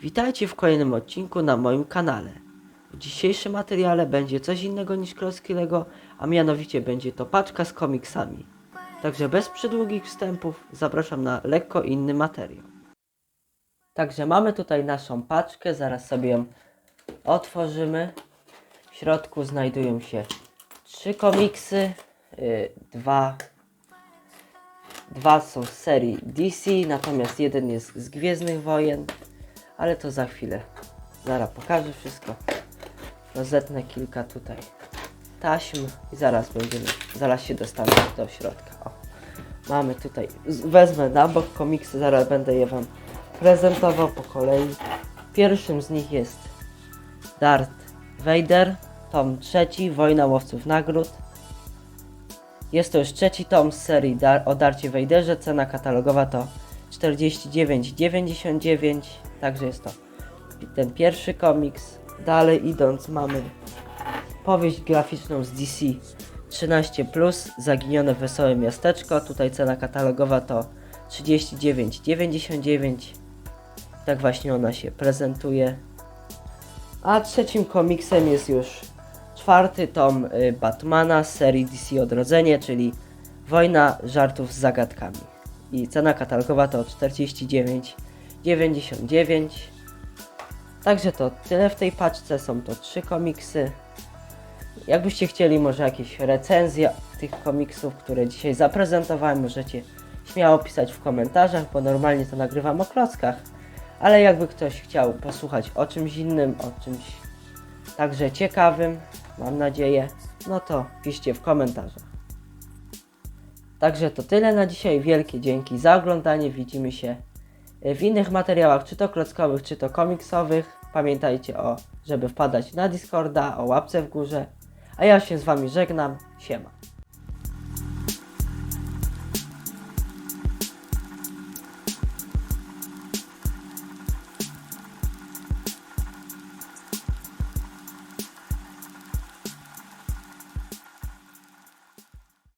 Witajcie w kolejnym odcinku na moim kanale. W dzisiejszym materiale będzie coś innego niż klocki Lego, a mianowicie będzie to paczka z komiksami. Także bez przydługich wstępów zapraszam na lekko inny materiał. Także mamy tutaj naszą paczkę, zaraz sobie ją otworzymy. W środku znajdują się trzy komiksy, yy, dwa Dwa są z serii DC, natomiast jeden jest z Gwiezdnych Wojen, ale to za chwilę. Zaraz pokażę wszystko. Rozetnę kilka tutaj taśm i zaraz będziemy, zaraz się dostanę do środka. O. Mamy tutaj, wezmę na bok komiksy, zaraz będę je Wam prezentował po kolei. Pierwszym z nich jest Darth Vader, tom trzeci, Wojna Łowców Nagród. Jest to już trzeci tom z serii Dar o Darcie Wejderze. Cena katalogowa to 49,99. Także jest to ten pierwszy komiks. Dalej idąc mamy powieść graficzną z DC 13 Zaginione wesołe miasteczko. Tutaj cena katalogowa to 39,99. Tak właśnie ona się prezentuje. A trzecim komiksem jest już czwarty tom y, Batmana z serii DC Odrodzenie, czyli Wojna żartów z zagadkami. I cena katalogowa to 49,99. Także to tyle w tej paczce, są to trzy komiksy. Jakbyście chcieli może jakieś recenzje tych komiksów, które dzisiaj zaprezentowałem, możecie śmiało pisać w komentarzach, bo normalnie to nagrywam o klockach. Ale jakby ktoś chciał posłuchać o czymś innym, o czymś także ciekawym, mam nadzieję, no to piszcie w komentarzach. Także to tyle na dzisiaj. Wielkie dzięki za oglądanie. Widzimy się w innych materiałach, czy to klockowych, czy to komiksowych. Pamiętajcie o, żeby wpadać na Discorda, o łapce w górze. A ja się z Wami żegnam. Siema.